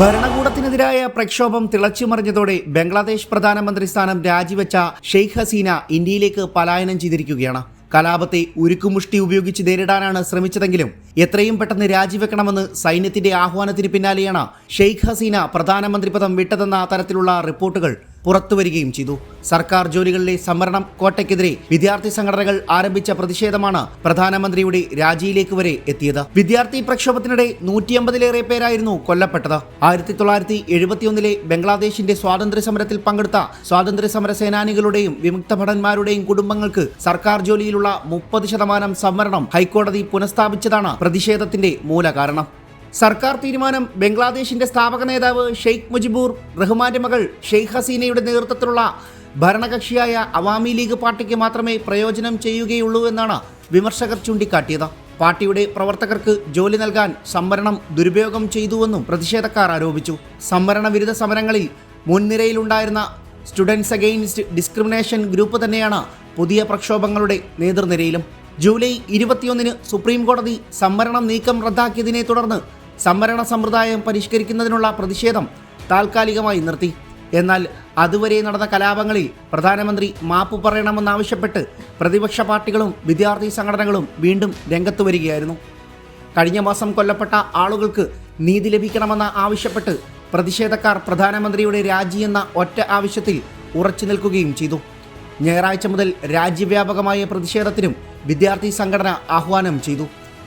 ഭരണകൂടത്തിനെതിരായ പ്രക്ഷോഭം തിളച്ചുമറിഞ്ഞതോടെ ബംഗ്ലാദേശ് പ്രധാനമന്ത്രി സ്ഥാനം രാജിവെച്ച ഷെയ്ഖ് ഹസീന ഇന്ത്യയിലേക്ക് പലായനം ചെയ്തിരിക്കുകയാണ്. കലാപത്തെ ഉരുക്കുമുഷ്ടി ഉപയോഗിച്ച് നേരിടാനാണ് ശ്രമിച്ചതെങ്കിലും എത്രയും പെട്ടെന്ന് രാജിവെക്കണമെന്ന് സൈന്യത്തിന്റെ ആഹ്വാനത്തിന് പിന്നാലെയാണ് ഷെയ്ഖ് ഹസീന പ്രധാനമന്ത്രി പദം വിട്ടതെന്ന തരത്തിലുള്ള റിപ്പോർട്ടുകൾ പുറത്തുവരികയും ചെയ്തു. സർക്കാർ ജോലികളിലെ സംവരണം കോട്ടയ്ക്കെതിരെ വിദ്യാർത്ഥി സംഘടനകൾ ആരംഭിച്ച പ്രതിഷേധമാണ് പ്രധാനമന്ത്രിയുടെ രാജിയിലേക്ക് വരെ എത്തിയത്. വിദ്യാർത്ഥി പ്രക്ഷോഭത്തിനിടെ നൂറ്റിയമ്പതിലേറെ പേരായിരുന്നു കൊല്ലപ്പെട്ടത്. ആയിരത്തി തൊള്ളായിരത്തി എഴുപത്തിയൊന്നിലെ ബംഗ്ലാദേശിന്റെ സ്വാതന്ത്ര്യ സമരത്തിൽ പങ്കെടുത്ത സ്വാതന്ത്ര്യ സമര സേനാനികളുടെയും വിമുക്ത ഭടന്മാരുടെയും കുടുംബങ്ങൾക്ക് സർക്കാർ ജോലിയിലുള്ള മുപ്പത് ശതമാനം സംവരണം ഹൈക്കോടതി പുനഃസ്ഥാപിച്ചതാണ് പ്രതിഷേധത്തിന്റെ മൂല കാരണം സർക്കാർ തീരുമാനം ബംഗ്ലാദേശിന്റെ സ്ഥാപക നേതാവ് ഷെയ്ഖ് മുജിബൂർ റഹ്മാന്റെ മകൾ ഷെയ്ഖ് ഹസീനയുടെ നേതൃത്വത്തിലുള്ള ഭരണകക്ഷിയായ അവാമി ലീഗ് പാർട്ടിക്ക് മാത്രമേ പ്രയോജനം ചെയ്യുകയുള്ളൂ എന്നാണ് വിമർശകർ ചൂണ്ടിക്കാട്ടിയത്. പാർട്ടിയുടെ പ്രവർത്തകർക്ക് ജോലി നൽകാൻ സംവരണം ദുരുപയോഗം ചെയ്തുവെന്നും പ്രതിഷേധക്കാർ ആരോപിച്ചു. സംവരണ വിരുദ്ധ സമരങ്ങളിൽ മുൻനിരയിലുണ്ടായിരുന്ന സ്റ്റുഡൻസ് അഗെയിൻസ്റ്റ് ഡിസ്ക്രിമിനേഷൻ ഗ്രൂപ്പ് തന്നെയാണ് പുതിയ പ്രക്ഷോഭങ്ങളുടെ നേതൃനിരയിലും. ജൂലൈ ഇരുപത്തിയൊന്നിന് സുപ്രീം കോടതി സംവരണം നീക്കം റദ്ദാക്കിയതിനെ തുടർന്ന് സംവരണ സമ്പ്രദായം പരിഷ്കരിക്കുന്നതിനുള്ള പ്രതിഷേധം താൽക്കാലികമായി നിർത്തി. എന്നാൽ അതുവരെ നടന്ന കലാപങ്ങളിൽ പ്രധാനമന്ത്രി മാപ്പ് പറയണമെന്നാവശ്യപ്പെട്ട് പ്രതിപക്ഷ പാർട്ടികളും വിദ്യാർത്ഥി സംഘടനകളും വീണ്ടും രംഗത്ത് വരികയായിരുന്നു. കഴിഞ്ഞ മാസം കൊല്ലപ്പെട്ട ആളുകൾക്ക് നീതി ലഭിക്കണമെന്ന് ആവശ്യപ്പെട്ട് പ്രതിഷേധക്കാർ പ്രധാനമന്ത്രിയുടെ രാജിയെന്ന ഒറ്റ ആവശ്യത്തിൽ ഉറച്ചു നിൽക്കുകയും ചെയ്തു. ഞായറാഴ്ച മുതൽ രാജ്യവ്യാപകമായ പ്രതിഷേധത്തിനും വിദ്യാർത്ഥി സംഘടന ആഹ്വാനം ചെയ്തു.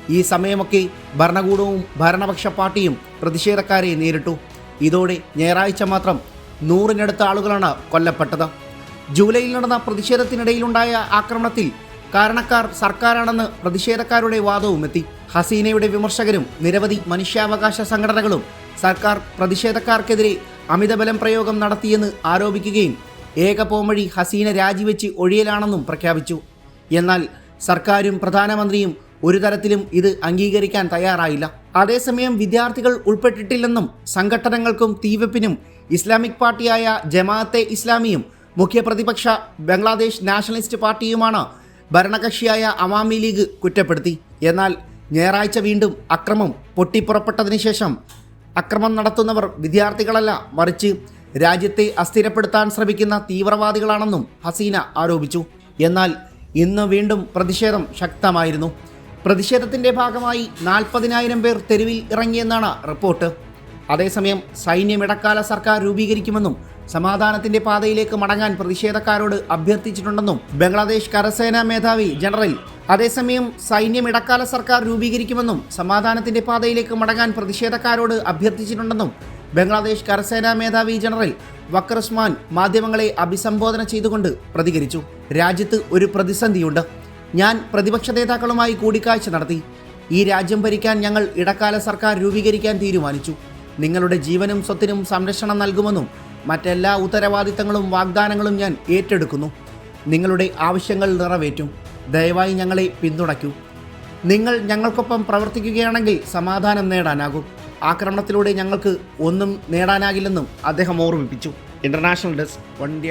ഈ സമയമൊക്കെ ഭരണകൂടവും ഭരണപക്ഷ പാർട്ടിയും പ്രതിഷേധക്കാരെ നേരിട്ടു. ഇതോടെ ഞായറാഴ്ച മാത്രം നൂറിനടുത്ത ആളുകളാണ് കൊല്ലപ്പെട്ടത്. ജൂലൈയിൽ നടന്ന പ്രതിഷേധത്തിനിടയിലുണ്ടായ ആക്രമണത്തിൽ കാരണക്കാർ സർക്കാരാണെന്ന് പ്രതിഷേധക്കാരുടെ വാദവും എത്തി. ഹസീനയുടെ വിമർശകരും നിരവധി മനുഷ്യാവകാശ സംഘടനകളും സർക്കാർ പ്രതിഷേധക്കാർക്കെതിരെ അമിതബലം പ്രയോഗം നടത്തിയെന്ന് ആരോപിക്കുകയും ഏക പോംവഴി ഹസീന രാജിവെച്ച് ഒഴിയലാണെന്നും പ്രഖ്യാപിച്ചു. എന്നാൽ സർക്കാരും പ്രധാനമന്ത്രിയും ഒരു തരത്തിലും ഇത് അംഗീകരിക്കാൻ തയ്യാറായില്ല. അതേസമയം വിദ്യാർത്ഥികൾ ഉൾപ്പെട്ടിട്ടില്ലെന്നും സംഘടനകൾക്കും തീവെപ്പിനും ഇസ്ലാമിക് പാർട്ടിയായ ജമാഅത്തെ ഇസ്ലാമിയും മുഖ്യ പ്രതിപക്ഷ ബംഗ്ലാദേശ് നാഷണലിസ്റ്റ് പാർട്ടിയുമാണ് ഭരണകക്ഷിയായ അവാമി ലീഗ് കുറ്റപ്പെടുത്തി. എന്നാൽ ഞായറാഴ്ച വീണ്ടും അക്രമം പൊട്ടിപ്പുറപ്പെട്ടതിന് ശേഷം അക്രമം നടത്തുന്നവർ വിദ്യാർത്ഥികളല്ല മറിച്ച് രാജ്യത്തെ അസ്ഥിരപ്പെടുത്താൻ ശ്രമിക്കുന്ന തീവ്രവാദികളാണെന്നും ഹസീന ആരോപിച്ചു. എന്നാൽ ഇന്ന് വീണ്ടും പ്രതിഷേധം ശക്തമായിരുന്നു. പ്രതിഷേധത്തിന്റെ ഭാഗമായി നാൽപ്പതിനായിരം പേർ തെരുവിൽ ഇറങ്ങിയെന്നാണ് റിപ്പോർട്ട്. അതേസമയം സൈന്യം ഇടക്കാല സർക്കാർ രൂപീകരിക്കുമെന്നും സമാധാനത്തിന്റെ പാതയിലേക്ക് മടങ്ങാൻ പ്രതിഷേധക്കാരോട് അഭ്യർത്ഥിച്ചിട്ടുണ്ടെന്നും ബംഗ്ലാദേശ് കരസേനാ മേധാവി ജനറൽ. അതേസമയം സൈന്യം ഇടക്കാല സർക്കാർ രൂപീകരിക്കുമെന്നും സമാധാനത്തിന്റെ പാതയിലേക്ക് മടങ്ങാൻ പ്രതിഷേധക്കാരോട് അഭ്യർത്ഥിച്ചിട്ടുണ്ടെന്നും ബംഗ്ലാദേശ് കരസേനാ മേധാവി ജനറൽ വക്രസ്മാൻ മാധ്യമങ്ങളെ അഭിസംബോധന ചെയ്തുകൊണ്ട് പ്രതികരിച്ചു. രാജ്യത്ത് ഒരു പ്രതിസന്ധിയുണ്ട്. ഞാൻ പ്രതിപക്ഷ നേതാക്കളുമായി കൂടിക്കാഴ്ച നടത്തി. ഈ രാജ്യം ഭരിക്കാൻ ഞങ്ങൾ ഇടക്കാല സർക്കാർ രൂപീകരിക്കാൻ തീരുമാനിച്ചു. നിങ്ങളുടെ ജീവനും സ്വത്തിനും സംരക്ഷണം നൽകുമെന്നും മറ്റെല്ലാ ഉത്തരവാദിത്തങ്ങളും വാഗ്ദാനങ്ങളും ഞാൻ ഏറ്റെടുക്കുന്നു. നിങ്ങളുടെ ആവശ്യങ്ങൾ നിറവേറ്റും. ദയവായി ഞങ്ങളെ പിന്തുണയ്ക്കൂ. നിങ്ങൾ ഞങ്ങൾക്കൊപ്പം പ്രവർത്തിക്കുകയാണെങ്കിൽ സമാധാനം നേടാനാകും. ആക്രമണത്തിലൂടെ ഞങ്ങൾക്ക് ഒന്നും നേടാനാകില്ലെന്നും അദ്ദേഹം ഓർമ്മിപ്പിച്ചു. International desk one